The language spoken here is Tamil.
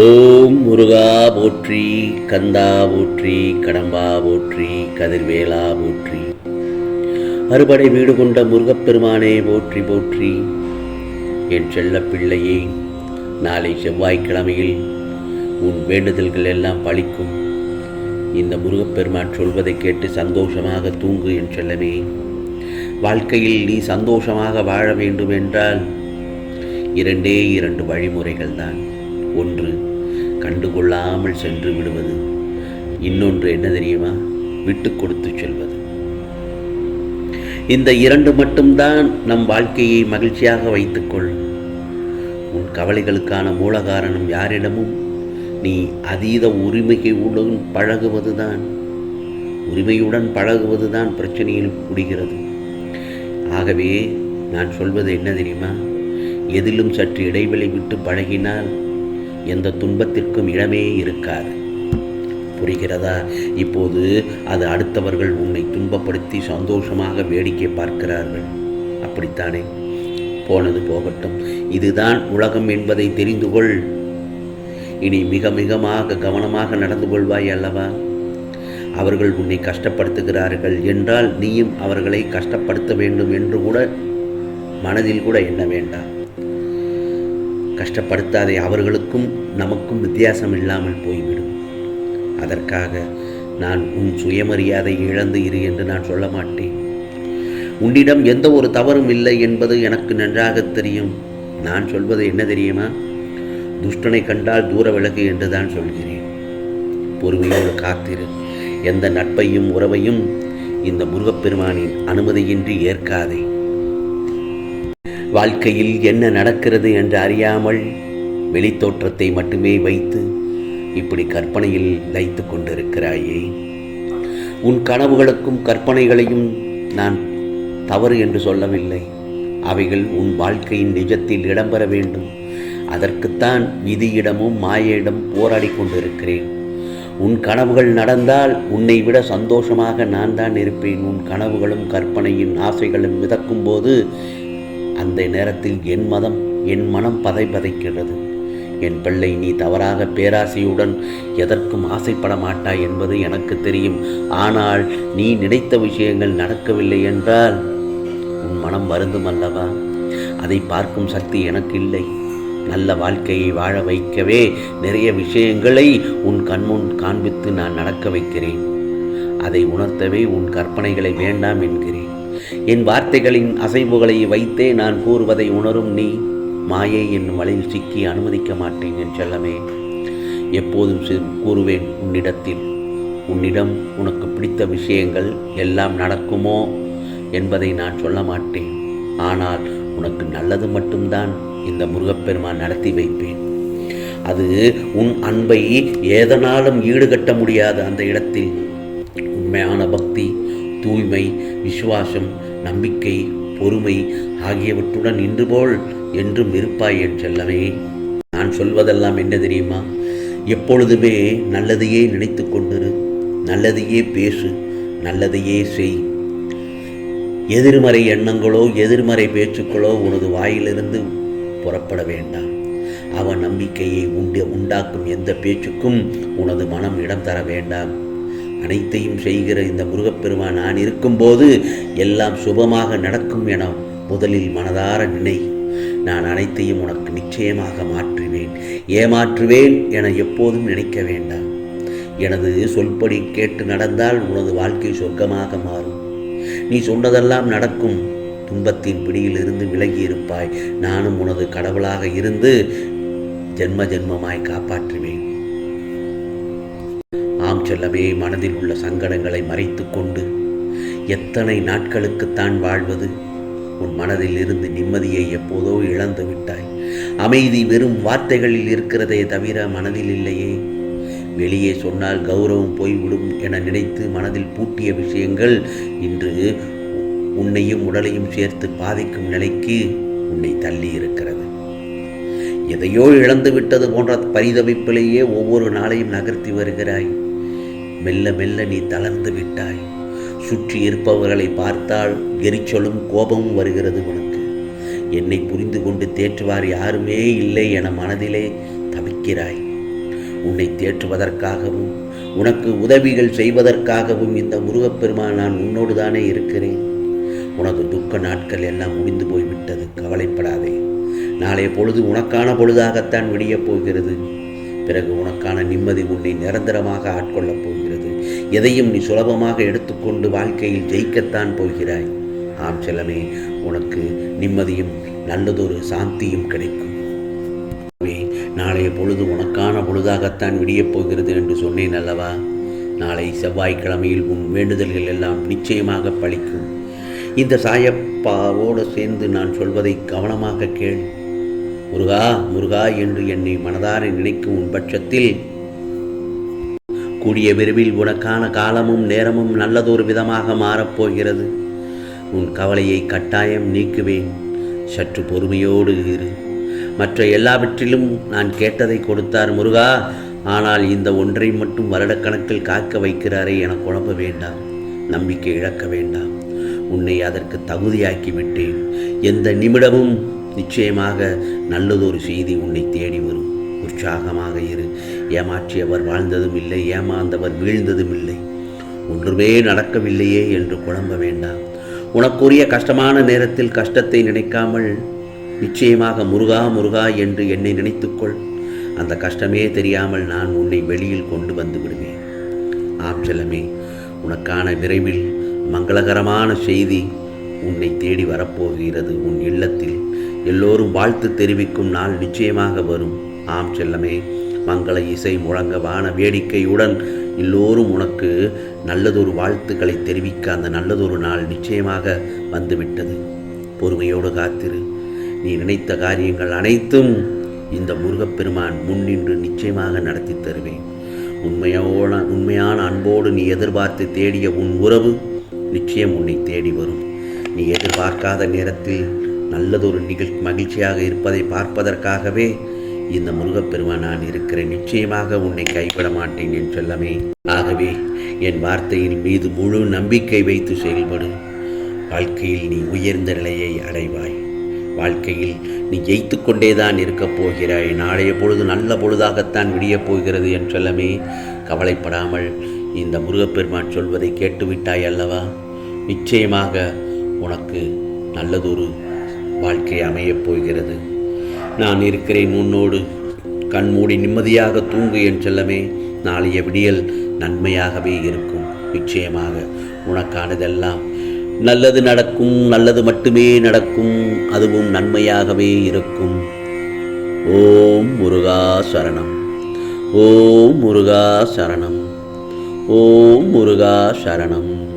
ஓம் முருகா போற்றி கந்தா போற்றி கடம்பா போற்றி கதிர்வேலா போற்றி. அறுபடை வீடு கொண்ட முருகப்பெருமானே போற்றி போற்றி. என் செல்ல பிள்ளையே நாளை செவ்வாய்க்கிழமையில் உன் வேண்டுதல்கள் எல்லாம் பழிக்கும். இந்த முருகப்பெருமான் சொல்வதை கேட்டு சந்தோஷமாக தூங்கு என் செல்லமே. வாழ்க்கையில் நீ சந்தோஷமாக வாழ வேண்டும் என்றால் இரண்டே இரண்டு வழிமுறைகள் தான் ஒன்று கண்டுகொள்ளாமல் சென்று விடுவது. இன்னொன்று என்ன தெரியுமா? விட்டு கொடுத்து செல்வது. இந்த இரண்டு மட்டும்தான் நம் வாழ்க்கையை மகிழ்ச்சியாக வைத்துக்கொள். உன் கவலைகளுக்கான மூல காரணம் யாரிடமும் நீ அதீத உரிமையுடன் பழகுவதுதான். உரிமையுடன் பழகுவதுதான் பிரச்சனையில் முடிகிறது. ஆகவே நான் சொல்வது என்ன தெரியுமா? எதிலும் சற்று இடைவெளி விட்டு பழகினால் எந்த துன்பத்திற்கும் இடமே இருக்காது. புரிகிறதா? இப்போது அது அடுத்தவர்கள் உன்னை துன்பப்படுத்தி சந்தோஷமாக வேடிக்கை பார்க்கிறார்கள். அப்படித்தானே? போனது போகட்டும். இதுதான் உலகம் என்பதை தெரிந்து கொள். இனி மிக மிகமாக கவனமாக நடந்து கொள்வாய் அல்லவா? அவர்கள் உன்னை கஷ்டப்படுத்துகிறார்கள் என்றால் நீயும் அவர்களை கஷ்டப்படுத்த வேண்டும் என்று கூட மனதில் கூட எண்ண வேண்டாம். கஷ்டப்படுத்தாதே அவர்களுக்கும் நமக்கும் வித்தியாசம் இல்லாமல் போய்விடும். அதற்காக நான் உன் சுயமரியாதை இழந்து இரு என்று நான் சொல்ல மாட்டேன். உன்னிடம் எந்த ஒரு தவறும் இல்லை என்பது எனக்கு நன்றாக தெரியும். நான் சொல்வது என்ன தெரியுமா? துஷ்டனை கண்டால் தூர விலகு என்று தான் சொல்கிறேன். பொறுமையோடு காத்திரு. எந்த நட்பையும் உறவையும் இந்த முருகப்பெருமானின் அனுமதியின்றி ஏற்காதே. வாழ்க்கையில் என்ன நடக்கிறது என்று அறியாமல் வெளித்தோற்றத்தை மட்டுமே வைத்து இப்படி கற்பனையில் லைத்து கொண்டிருக்கிறாயே. உன் கனவுகளுக்கும் கற்பனைகளையும் நான் தவறு என்று சொல்லவில்லை. அவைகள் உன் வாழ்க்கையின் நிஜத்தில் இடம்பெற வேண்டும். அதற்குத்தான் விதியிடமும் மாயையிடம் போராடி கொண்டிருக்கிறேன். உன் கனவுகள் நடந்தால் உன்னை விட சந்தோஷமாக நான் தான் இருப்பேன். உன் கனவுகளும் கற்பனையின் ஆசைகளும் மிதக்கும் போது அந்த நேரத்தில் என் மதம் என் மனம் பதை பதைக்கிறது என் பிள்ளை நீ தவறாக பேராசையுடன் எதற்கும் ஆசைப்பட மாட்டாய் என்பது எனக்கு தெரியும். ஆனால் நீ நினைத்த விஷயங்கள் நடக்கவில்லை என்றால் உன் மனம் வருந்தும் அல்லவா? அதை பார்க்கும் சக்தி எனக்கு இல்லை. நல்ல வாழ்க்கையை வாழ வைக்கவே நிறைய விஷயங்களை உன் கண்முன் காண்பித்து நான் நடக்க வைக்கிறேன். அதை உணர்த்தவே உன் கற்பனைகளை வேண்டாம் என்கிறேன். என் வார்த்தைகளின் அசைவுகளை வைத்தே நான் கூறுவதை உணரும் நீ. மாயை என்னும் வலையில் சிக்கி அனுமதிக்க மாட்டேன் என் செல்லமே. எப்போதும் கூறுவேன் உன்னிடத்தில். உன்னிடம் உனக்கு பிடித்த விஷயங்கள் எல்லாம் நடக்குமோ என்பதை நான் சொல்ல மாட்டேன். ஆனால் உனக்கு நல்லது மட்டும்தான் இந்த முருகப்பெருமான் நடத்தி வைப்பேன். அது உன் அன்பை ஏதனாலும் ஈடுகட்ட முடியாது அந்த இடத்தில் உண்மையான பக்தி தூய்மை விசுவாசம் நம்பிக்கை பொறுமை ஆகியவற்றுடன் இன்று போல் என்றும் இருப்பாய் என் செல்லமே. நான் சொல்வதெல்லாம் என்ன தெரியுமா? எப்பொழுதுமே நல்லதையே நினைத்து கொண்டிரு நல்லதையே பேசு நல்லதையே செய். எதிர்மறை எண்ணங்களோ எதிர்மறை பேச்சுக்களோ உனது வாயிலிருந்து புறப்பட வேண்டாம். அவன் நம்பிக்கையை உண்டு உண்டாக்கும் எந்த பேச்சுக்கும் உனது மனம் இடம் தர வேண்டாம். அனைத்தையும் செய்கிற இந்த முருகப்பெருமான் நான் இருக்கும்போது எல்லாம் சுபமாக நடக்கும் என முதலில் மனதார நினை. நான் அனைத்தையும் உனக்கு நிச்சயமாக மாற்றுவேன். ஏமாற்றுவேன் என எப்போதும் நினைக்க வேண்டாம். எனது சொல்படி கேட்டு நடந்தால் உனது வாழ்க்கை சொர்க்கமாக மாறும். நீ சொன்னதெல்லாம் நடக்கும். துன்பத்தின் பிடியில் இருந்து விலகி இருப்பாய். நானும் உனது கடவுளாக இருந்து ஜென்ம ஜென்மமாய் காப்பாற்றுவேன். செல்லமே மனதில் உள்ள சங்கடங்களை மறைத்து கொண்டு எத்தனை நாட்களுக்குத்தான் வாழ்வது? உன் மனதில் இருந்து நிம்மதியை எப்போதோ இழந்து விட்டாய். அமைதி வெறும் வார்த்தைகளில் இருக்கிறதே தவிர மனதில் இல்லையே. வெளியே சொன்னால் கௌரவம் போய்விடும் என நினைத்து மனதில் பூட்டிய விஷயங்கள் இன்று உன்னையும் உடலையும் சேர்த்து பாதிக்கும் நிலைக்கு உன்னை தள்ளி இருக்கிறது. எதையோ இழந்து விட்டது போன்ற பரிதவிப்பிலேயே ஒவ்வொரு நாளையும் நகர்த்தி வருகிறாய். மெல்ல மெல்ல நீ தளர்ந்து விட்டாய். சுற்றி இருப்பவர்களை பார்த்தால் எரிச்சலும் கோபமும் வருகிறது உனக்கு. என்னை புரிந்து கொண்டு தேற்றுவார் யாருமே இல்லை என மனதிலே தவிக்கிறாய். உன்னை தேற்றுவதற்காகவும் உனக்கு உதவிகள் செய்வதற்காகவும் இந்த முருகப்பெருமான் நான் உன்னோடு தானே இருக்கிறேன். உனது துக்க நாட்கள் எல்லாம் முடிந்து போய்விட்டது கவலைப்படாதே. நாளைய பொழுது உனக்கான பொழுதாகத்தான் விடியப் போகிறது. பிறகு உனக்கான நிம்மதி உன்னை நிரந்தரமாக ஆட்கொள்ளப் போகிறது. எதையும் நீ சுலபமாக எடுத்துக்கொண்டு வாழ்க்கையில் ஜெயிக்கத்தான் போகிறாய். ஆம் செல்லமே உனக்கு நிம்மதியும் நல்லதொரு சாந்தியும் கிடைக்கும். நாளைய பொழுது உனக்கான பொழுதாகத்தான் விடியப் போகிறது என்று சொன்னேன் அல்லவா? நாளை செவ்வாய்க்கிழமையில் உன் வேண்டுதல்கள் எல்லாம் நிச்சயமாக பழிக்கும். இந்த சாயப்பாவோடு சேர்ந்து நான் சொல்வதை கவனமாக கேள். முருகா முருகா என்று என்னை மனதார நினைக்கும் உன் பட்சத்தில் கூடிய விரைவில் உனக்கான காலமும் நேரமும் நல்லதொரு விதமாக மாறப்போகிறது உன் கவலையை கட்டாயம் நீக்குவேன். சற்று பொறுமையோடு இரு. மற்ற எல்லாவற்றிலும் நான் கேட்டதை கொடுத்தார் முருகா. ஆனால் இந்த ஒன்றை மட்டும் வருடக்கணக்கில் காக்க வைக்கிறாரே என குழம்ப வேண்டாம். நம்பிக்கை இழக்க வேண்டாம். உன்னை அதற்கு தகுதியாக்கி விட்டேன் எந்த நிமிடமும் நிச்சயமாக நல்லதொரு செய்தி உன்னை தேடி வரும். உற்சாகமாக இரு. ஏமாற்றியவர் வாழ்ந்ததும் இல்லை ஏமாந்தவர் வீழ்ந்ததும் இல்லை. ஒன்றுமே நடக்கவில்லையே என்று குழம்ப வேண்டாம். உனக்குரிய கஷ்டமான நேரத்தில் கஷ்டத்தை நினைக்காமல் நிச்சயமாக முருகா முருகா என்று என்னை நினைத்துக்கொள். அந்த கஷ்டமே தெரியாமல் நான் உன்னை வெளியில் கொண்டு வந்து விடுவேன். ஆம் செல்லமே உனக்கான விரைவில் மங்களகரமான செய்தி உன்னை தேடி வரப்போகிறது. உன் இல்லத்தில் எல்லோரும் வாழ்த்து தெரிவிக்கும் நாள் நிச்சயமாக வரும். ஆம் செல்லமே மங்கள இசை முழங்க வான வேடிக்கையுடன் எல்லோரும் உனக்கு நல்லதொரு வாழ்த்துக்களை தெரிவிக்க அந்த நல்லதொரு நாள் நிச்சயமாக வந்துவிட்டது. பொறுமையோடு காத்திரு. நீ நினைத்த காரியங்கள் அனைத்தும் இந்த முருகப்பெருமான் முன்னின்று நிச்சயமாக நடத்தி தருவேன். உண்மையோட உண்மையான அன்போடு நீ எதிர்பார்த்து தேடிய உன் உறவு நிச்சயம் உன்னை தேடி வரும். நீ எதிர்பார்க்காத நேரத்தில் நல்லதொரு நிகழ் மகிழ்ச்சியாக இருப்பதை பார்ப்பதற்காகவே இந்த முருகப்பெருமான் நான் இருக்கிறேன். நிச்சயமாக உன்னை கைவிட மாட்டேன் என் செல்லமே. ஆகவே என் வார்த்தையின் மீது முழு நம்பிக்கை வைத்து செயல்படு. வாழ்க்கையில் நீ உயர்ந்த நிலையை அடைவாய். வாழ்க்கையில் நீ ஜெயித்து கொண்டேதான் இருக்கப் போகிறாய். நாளைய பொழுது நல்ல பொழுதாகத்தான் விடியப் போகிறது என் செல்லமே. கவலைப்படாமல் இந்த முருகப்பெருமான் சொல்வதை கேட்டுவிட்டாய் அல்லவா? நிச்சயமாக உனக்கு நல்லதொரு வாழ்க்கை அமையப் போகிறது. நான் இருக்கிறேன் உன்னோடு. கண்மூடி நிம்மதியாக தூங்கு என் செல்லமே. நாளைய விடியல் நன்மையாகவே இருக்கும். நிச்சயமாக உனக்கானதெல்லாம் நல்லது நடக்கும் நல்லது மட்டுமே நடக்கும். அதுவும் நன்மையாகவே இருக்கும். ஓம் முருகா சரணம். ஓம் முருகா சரணம். ஓம் முருகா சரணம்.